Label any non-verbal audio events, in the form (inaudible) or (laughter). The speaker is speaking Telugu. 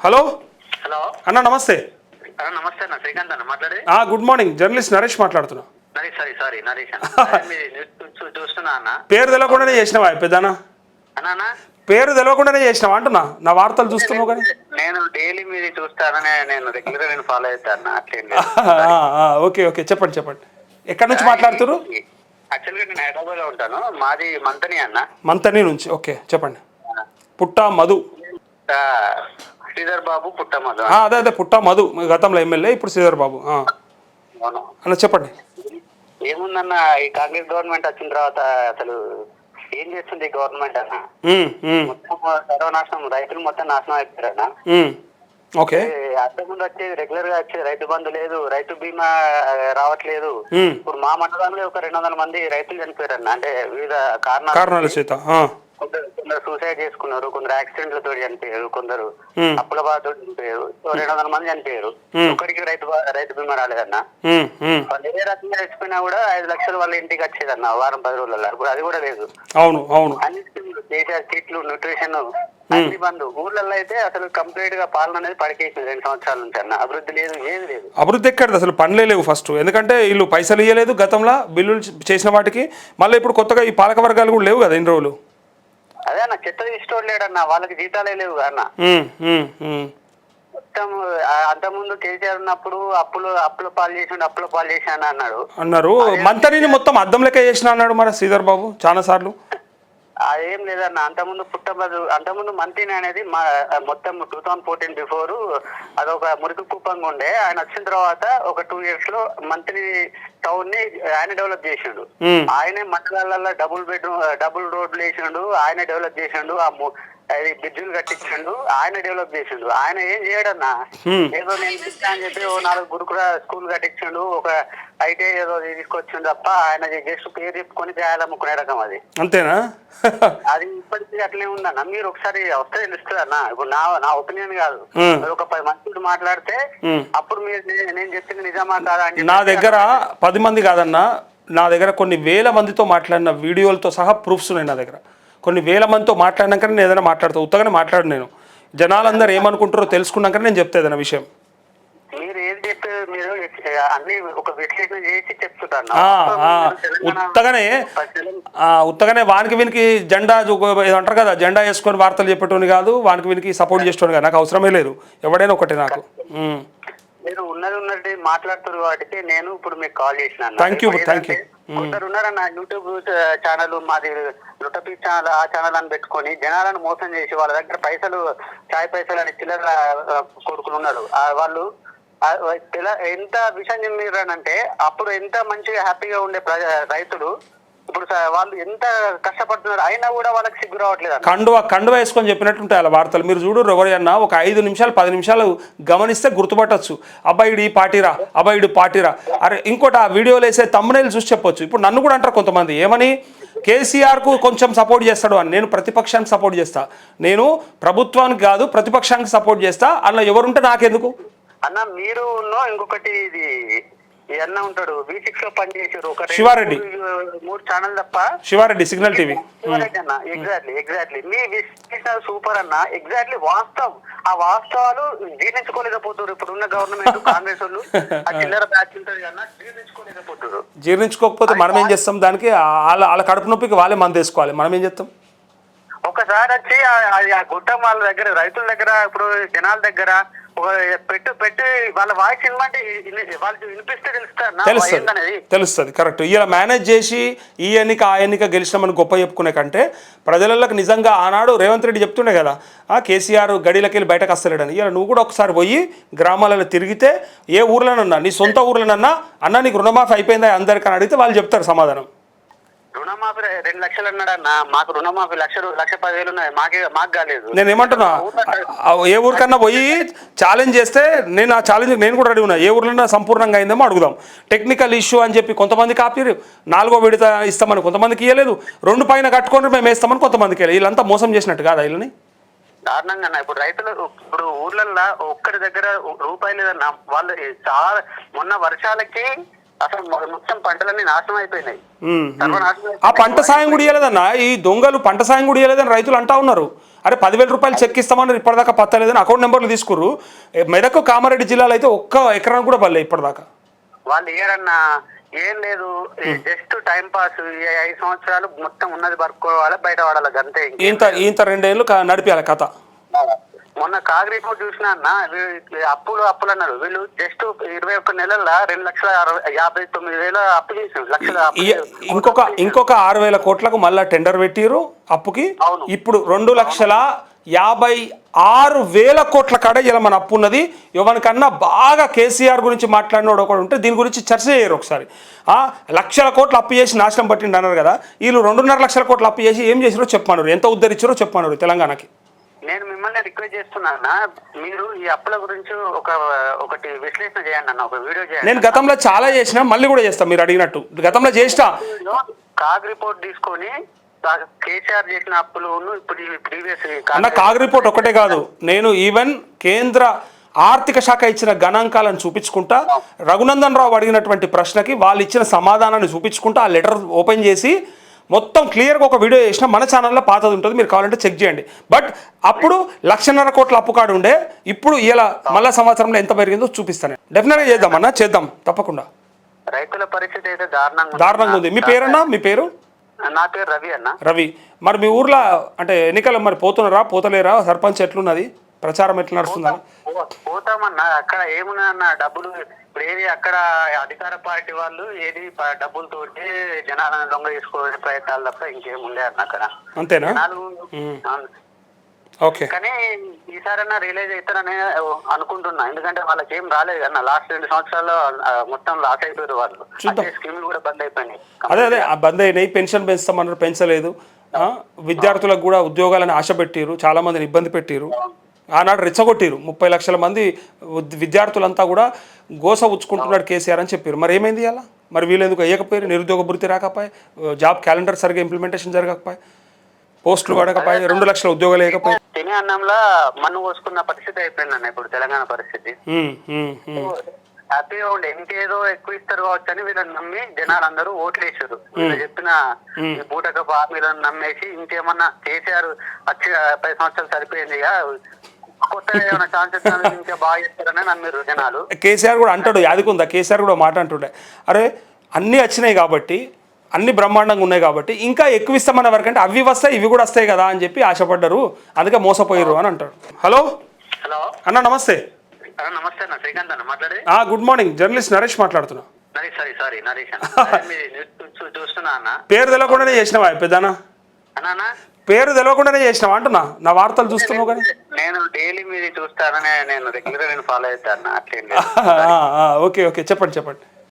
హలో? హలో. అన్న నమస్తే. నమస్తే అన్న శ్రీకాంత్ అన్న మాట్లాడేది? ఆ, గుడ్ మార్నింగ్. జర్నలిస్ట్ నరేష్ మాట్లాడుతున్నా. నరేష్ సారీ సారీ నరేష్ (laughs) చూస్తున్నా అన్న. పేరు తెలియకుండానే చేసినావా పెద్దనా అన్న పేరు తెలియకుండానే చేసినావా అంటున్నా. నా వార్తలు చూస్తున్నావు కానీ. నేను డైలీ మీది చూస్తానని నేను రెగ్యులర్ నేను ఫాలో అవుతాను అట్లేం (laughs) ఓకే ఓకే. చెప్పండి చెప్పండి. ఎక్కడి నుంచి మాట్లాడుతున్నారు యాక్చువల్గా నేను హైదరాబాద్లో ఉంటాను. మాది మంతని అన్న. మంతని నుంచి. ఓకే చెప్పండి. పుట్ట మధు. శ్రీధర్ బాబు పుట్టమదు ఆ, అదే అదే పుట్ట మధు గతంలో ఎమ్మెల్యే ఇప్పుడు శ్రీధర్ బాబు అన్న చెప్పండి. ఏముందన్న ఈ కాంగ్రెస్ గవర్నమెంట్ వచ్చిన తర్వాత అసలు ఏం చేస్తుంది గవర్నమెంట్ అన్న? మొత్తం సర్వనాశనం రైతులు మొత్తం నాశనం అయిపోయారన్న. ఓకే. అంతకుముందు వచ్చేది రెగ్యులర్గా వచ్చేది రైతు బంధు లేదు రైతు బీమా రావట్లేదు. ఇప్పుడు మా మండలంలో ఒక రెండు వందల మంది రైతులు చనిపోయారన్న. అంటే వివిధ కారణాలు కారణాల చేత. కొందరు సూసైడ్ చేసుకున్నారు కొందరు యాక్సిడెంట్లతో చనిపోయారు కొందరు అప్పుల బాధతో చనిపోయారు రెండు వందల మంది చనిపోయారు. ఒక్కడికి రైతు రైతు బీమా రాలేదన్న. వాళ్ళు ఏ రకంగా చచ్చిపోయినా కూడా ఐదు లక్షలు వాళ్ళ ఇంటికి వచ్చేదన్న వారం పది రోజులలో ఇప్పుడు అది కూడా లేదు. అవును అవును. అన్ని కేసీఆర్ కిట్లు న్యూట్రిషన్ అన్ని బంధు ఊర్లలో అయితే అసలు కంప్లీట్గా పాలన అనేది పడికేసింది రెండు సంవత్సరాల నుంచి అన్న. అభివృద్ధి లేదు ఏది లేదు. అభివృద్ధి ఎక్కడిది? అసలు పనులే లేవు ఫస్ట్ ఎందుకంటే వీళ్ళు పైసలు ఇవ్వలేదు గతంలో బిల్లులు చేసిన వాటికి. మళ్ళీ ఇప్పుడు కొత్తగా ఈ పాలక వర్గాలు కూడా లేవు కదా ఇన్ని రోజులు. అదే అన్న చెత్త తీసుకోవడం లేడన్న వాళ్ళకి జీతాలే లేవు అన్న. మొత్తం అంతకుముందు కేసీఆర్ ఉన్నప్పుడు అప్పులు అప్పుల పాలు చేసిండు అప్పుల పాలు చేశాను అన్నాడు. అన్నారు మంతరిని మొత్తం అద్దం లెక్క చేసిన అన్నాడు మరి శ్రీధర్ బాబు చాలా సార్లు అదేం లేదన్న. అంతకుముందు పుట్టబదు అంతకుముందు మంత్రిని అనేది మా మొత్తం టూ థౌసండ్ ఫోర్టీన్ బిఫోర్ అదొక మురికి కుప్పంగా ఉండే. ఆయన వచ్చిన తర్వాత ఒక టూ ఇయర్స్లో మంత్రి టౌన్ని ఆయన డెవలప్ చేసిండు. ఆయనే మండలాలలో డబుల్ బెడ్రూమ్ డబుల్ రోడ్లు వేసిండు. ఆయన డెవలప్ చేసిండు. ఆ అది బ్రిడ్జులు కట్టించిండు ఆయన డెవలప్ చేసిండు. ఆయన ఏం చేయడన్నా. ఏదో నేను ఇస్తా అని చెప్పి ఓ నాలుగు గురుకుల స్కూల్ కట్టించిండు ఒక ఐటీఐ ఏదో తీసుకొచ్చిండు తప్ప ఆయన జస్ట్ పేరు చెప్పుకొని చేయాలనుకునే రకం అది. అంతేనా? (laughs) అది ఇప్పటికీ అట్లే ఉందన్న. మీరు ఒకసారి వస్తే తెలుస్తుంది అన్న. ఇప్పుడు నా నా ఒపీనియన్ కాదు. ఒక పది మంది మాట్లాడితే. అప్పుడు మీరు నేను చెప్పింది నిజమా కాదా అని నా దగ్గర పది మంది కాదన్నా. నా దగ్గర కొన్ని వేల మందితో మాట్లాడిన వీడియోలతో సహా ప్రూఫ్స్ ఉన్నాయి నా దగ్గర. కొన్ని వేల మందితో మాట్లాడినాకనే నేను ఏదైనా మాట్లాడతా ఉత్తగానే మాట్లాడు నేను. జనాలందరూ ఏమనుకుంటారో తెలుసుకున్నాకనే నేను చెప్తా ఏదైనా విషయం. మీరు ఏది చెప్పే మీరు? అన్ని ఒక విశ్లేషణ చేసి చెప్తున్నారు. ఆ, ఆ, ఉత్తగానే ఉత్తగానే వానికి వీనికి జెండా అంటారు కదా జెండా వేసుకొని వార్తలు చెప్పేటోని కాదు వానికి వీనికి సపోర్ట్ చేసేటోని కాదు. నాకు అవసరమే లేదు. ఎవడైనా ఒకటే నాకు. మీరు ఉన్నది ఉన్నట్టు మాట్లాడుతున్నారు వాటికి నేను ఇప్పుడు మీకు కాల్ చేసిన Thank you, thank you. కొందరు ఉన్నారన్న యూట్యూబ్ ఛానల్ మాది లుటపీ ఛానల్ ఆ ఛానల్ అని పెట్టుకొని జనాలను మోసం చేసి వాళ్ళ దగ్గర పైసలు చాయ్ పైసలు అని చిల్లర కొడుకులు ఉన్నారు. ఆ, వాళ్ళు ఎంత విషయం చెప్పారంటే అప్పుడు ఎంత మంచిగా హ్యాపీగా ఉండే ప్రజ రైతులు ఇప్పుడు వాళ్ళు ఎంత కష్టపడుతున్నారు అయినా కూడా వాళ్ళకి సిగ్గు రావట్లేదు. కండువ కండువ వేసుకొని చెప్పినట్టు ఉంటాయి అలా వార్తలు. మీరు చూడు ఎవరైనా ఒక ఐదు నిమిషాలు పది నిమిషాలు గమనిస్తే గుర్తుపట్టచ్చు. అబ్బాయిడు ఈ పార్టీరా అబ్బాయిడు పార్టీరా. అరే ఇంకోటి ఆ వీడియోలు వేసే తమ్మునేలు చూసి చెప్పొచ్చు. ఇప్పుడు నన్ను కూడా అంటారు కొంతమంది ఏమని? కేసీఆర్కు కొంచెం సపోర్ట్ చేస్తాడు అని. నేను ప్రతిపక్షానికి సపోర్ట్ చేస్తా. నేను ప్రభుత్వానికి కాదు ప్రతిపక్షానికి సపోర్ట్ చేస్తా. అలా ఎవరుంటే నాకెందుకు? అన్న మీరు ఇంకొకటి ఇది ఈ అన్న ఉంటాడు. వి సిక్స్లో పనిచేసారు ఒక రెండు, శివారెడ్డి. మూడు- మూడు ఛానల్ తప్ప శివారెడ్డి సిగ్నల్ టీవీ శివారెడ్డి అన్న ఎగ్జాక్ట్లీ ఎగ్జాక్ట్లీ మీ విశ్లేషణ సూపర్ అన్న. ఎగ్జాక్ట్లీ వాస్తవం. ఆ వాస్తవాలు జీర్ణించుకోలేకపోతున్నారు. ఇప్పుడు ఉన్న గవర్నమెంట్ కాంగ్రెస్ వాళ్ళు. ఆ చిల్లర బ్యాచ్ ఉంటుంది అన్న జీర్ణించుకోలేకపోతున్నారు. జీర్ణించుకోకపోతే మనం ఏం చేస్తాం? దానికి వాళ్ళ వాళ్ళ కడుపు నొప్పికి వాళ్ళే మంది వేసుకోవాలి. మనం ఏం చేస్తాం? ఒకసారి వచ్చి ఆ- అది ఆ గుట్టం వాళ్ళ దగ్గర రైతుల దగ్గర ఇప్పుడు జనాల దగ్గర పెట్టు పెట్టి వాళ్ళ వాయిస్ వాళ్ళకి వినిపిస్తే తెలుస్తారు తెలుస్తుంది. తెలుస్తుంది కరెక్ట్. ఇలా మేనేజ్ చేసి ఈ ఎన్నిక ఆ ఎన్నిక గెలిచినామని గొప్ప చెప్పుకునే కంటే ప్రజలకు నిజంగా ఆనాడు రేవంత్ రెడ్డి చెప్తుండే కదా ఆ కేసీఆర్ గడిలోకి వెళ్ళి బయటకు వస్తలేడని. ఇలా నువ్వు కూడా ఒకసారి పోయి గ్రామాలలో తిరిగితే ఏ ఊర్లోనన్నా నీ సొంత ఊర్లోనన్నా అన్న నీకు రుణమాఫీ అయిపోయిందా అందరికని అడిగితే వాళ్ళు చెప్తారు సమాధానం. రుణమాఫీ రెండు లక్షలు అన్నాడన్న మాకు రుణమాఫీ లక్ష లక్ష పదివేలు ఉన్నాయి. మాకే మాకు కాలేదు. నేను ఏమంటున్నా? ఏ ఊరికన్నా పోయి ఛాలెంజ్ చేస్తే నేను ఆ ఛాలెంజ్ నేను కూడా రెడీ ఉన్నా. ఏ ఊర్లో సంపూర్ణంగా అయిందేమో అడుగుదాం. టెక్నికల్ ఇష్యూ అని చెప్పి కొంతమంది కాపీరు నాలుగో విడత ఇస్తామని కొంతమందికి ఇవ్వలేదు రెండు పైన కట్టుకొని మేము వేస్తామని కొంతమందికి ఇవ్వలేదు వీళ్ళంతా మోసం చేసినట్టు కాదా వీళ్ళని? దారుణంగా ఇప్పుడు రైతులు ఇప్పుడు ఊర్లల్లో ఒక్కరి దగ్గర రూపాయి లేదన్న. వాళ్ళు చాలా మొన్న వర్షాలకి అసలు మొత్తం పంటలన్నీ నాశనం అయిపోయినాయి. ఆ పంట సాయం కూడా ఇవ్వలేదన్న ఈ దొంగలు పంట సాయం కూడా ఇవ్వలేదని రైతులు అంటా ఉన్నారు. అరే పదివేల రూపాయలు చెక్ ఇస్తామని ఇప్పటిదాకా పత్తలేదని అకౌంట్ నెంబర్లు తీసుకుర్రు. ఏ, మెదక్ కామారెడ్డి జిల్లాలో అయితే ఒక్క ఎకరం కూడా పడలే ఇప్పటిదాకా. వాళ్ళు ఇయ్యారన్నా ఏం లేదు. జస్ట్ టైం పాస్ ఐదు సంవత్సరాలు మొత్తం ఉన్నది పడుకోవాలి బయట వాడాలి అంతే ఇంత ఇంత రెండేళ్ళు నడిపియాలి కథ. మొన్న కాగ్ రిపోర్ట్ చూసినా అన్న అప్పులు అప్పులు అన్నారు వీళ్ళు జస్ట్ ఇరవై ఒక్క నెలల్లో రెండు లక్షల యాభై తొమ్మిది వేల అప్పు చేసారు లక్షల. ఇంకొక ఇంకొక ఆరు వేల కోట్లకు మళ్ళా టెండర్ పెట్టిరు అప్పుకి. ఇప్పుడు రెండు లక్షల యాభై ఆరు వేల కోట్ల కాడ ఇలా మన అప్పు ఉన్నది. ఎవరికన్నా బాగా కేసీఆర్ గురించి మాట్లాడినోడు ఒకడు ఉంటే దీని గురించి చర్చ చేయరు ఒకసారి. ఆ, లక్షల కోట్లు అప్పు చేసి నాశనం పట్టిండు అన్నారు కదా. వీళ్ళు రెండున్నర లక్షల కోట్లు అప్పు చేసి ఏం చేసిరో చెప్పమన్నారు. ఎంత ఉద్ధరించారో చెప్పమన్నారు తెలంగాణకి. నేను మిమ్మల్ని రిక్వెస్ట్ చేస్తున్నా మీరు ఈ అప్పుల గురించి ఒక ఒకటి విశ్లేషణ చేయండి అన్న ఒక వీడియో చేయండి నేను గతంలో చాలా చేసినా మళ్ళీ కూడా చేస్తాను మీరు అడిగినట్టు. గతంలో చేసినా. కాగ్ రిపోర్ట్ తీసుకొని కేసీఆర్ చేసిన అప్పులు ఇప్పుడు ప్రీవియస్ అన్న కాగ్ రిపోర్ట్ ఒకటే కాదు. నేను ఈవెన్ కేంద్ర ఆర్థిక శాఖ ఇచ్చిన గణాంకాలను చూపించుకుంటా రఘునందన్ రావు అడిగినటువంటి ప్రశ్నకి వాళ్ళు ఇచ్చిన సమాధానాన్ని చూపించుకుంటా ఆ లెటర్ ఓపెన్ చేసి మొత్తం క్లియర్గా ఒక వీడియో చేసిన మన ఛానల్లో పాతది ఉంటుంది మీరు కావాలంటే చెక్ చేయండి. బట్ అప్పుడు లక్షన్నర కోట్ల అప్పు కాడు ఉండే ఇప్పుడు ఇలా మళ్ళా సంవత్సరంలో ఎంత పెరిగిందో చూపిస్తాను. డెఫినెట్గా చేద్దామన్నా చేద్దాం తప్పకుండా. రైతుల పరిస్థితి అయితే దారుణంగా ఉంది. దారుణంగా ఉంది. మీ పేరన్నా? మీ పేరు? నా పేరు రవి అన్న. రవి. మరి మీ ఊర్లో అంటే ఎన్నికలు మరి పోతున్నారా పోతలేరా? సర్పంచ్ ఎట్లున్నది? ప్రచారం ఎట్లా నడుస్తుందా పో- పోతామన్నా అక్కడ ఏమున్నా డబ్బులు ఇప్పుడు ఏది అక్కడ అధికార పార్టీ వాళ్ళు ఏది డబ్బులతోటి జనాలను దొంగ తీసుకునే ప్రయత్నాలు తప్ప ఇంకేం ఉండే అన్న అక్కడ. అంతేనా. ఓకే. కానీ ఈసారైనా రియలైజ్ అవుతారని అనుకుంటున్నా. ఎందుకంటే వాళ్ళకి ఏం రాలేదు అన్న. లాస్ట్ రెండు సంవత్సరాల్లో ఆ, మొత్తం లాస్ అయిపోయారు వాళ్ళు. స్కీమ్లు కూడా బంద్ అయిపోయినాయి. అదే అదే బంద్ అయినాయి. పెన్షన్ పెంచుతామన్నారు పెంచలేదు. విద్యార్థులకు కూడా ఉద్యోగాలను ఆశ పెట్టిరు చాలా మందిని ఇబ్బంది పెట్టిరు ఆనాడు రెచ్చగొట్టిరు. ముప్పై లక్షల మంది విద్యార్థులంతా కూడా గోస ఉచ్చుకుంటున్నాడు కేసీఆర్ అని చెప్పారు. మరి ఏమైంది అలా మరి వీళ్ళు ఎందుకు వేయకపోయారు నిరుద్యోగ భృతి రాకపోయి జాబ్ క్యాలెండర్ సరిగా ఇంప్లిమెంటేషన్ జరగకపోయి పోస్టులు పడకపోయి రెండు లక్షల ఉద్యోగాలు వేయకపోయి తినే అన్నంలో మన్ను పోసుకున్న పరిస్థితి అయిపోయింది అన్న ఇప్పుడు తెలంగాణ పరిస్థితి. హ్యాపీగా ఉండే. ఇంకేదో ఎక్కువ ఇస్తారు కావచ్చు అని వీళ్ళని నమ్మి జనాలు అందరూ ఓట్లు వేసారు చెప్పిన ఈ బూటక హామీలను నమ్మేసి ఇంకేమన్నా కేసీఆర్ వచ్చి పది సంవత్సరాలు సరిపోయింది కేసీఆర్ కూడా అంటాడు యాదికుందా? కేసీఆర్ కూడా మాట అంటుండే. అరే అన్నీ వచ్చినాయి కాబట్టి అన్ని బ్రహ్మాండంగా ఉన్నాయి కాబట్టి ఇంకా ఎక్కువ ఇస్తామన్న వరకంటే అవి వస్తాయి ఇవి కూడా వస్తాయి కదా అని చెప్పి ఆశపడ్డారు. అందుకే మోసపోయారు అని అంటాడు హలో? హలో? అన్న నమస్తే. నమస్తే అన్న శ్రీకాంత్ అన్న మాట్లాడేది? ఆ, గుడ్ మార్నింగ్ జర్నలిస్ట్ నరేష్ మాట్లాడుతున్నా. సారీ సారీ నరేష్ (laughs) చూస్తున్నా అన్న. పేరు తెలియకుండానే చేసినావా పెద్దనా పేరు తెలియకుండానే చేసినావా అంటున్నా? నా వార్తలు చూస్తున్నావు కానీ. నేను డైలీ మీది చూస్తానని నేను రెగ్యులర్ నేను ఫాలో అవుతాను (laughs) ఓకే ఓకే చెప్పండి చెప్పండి.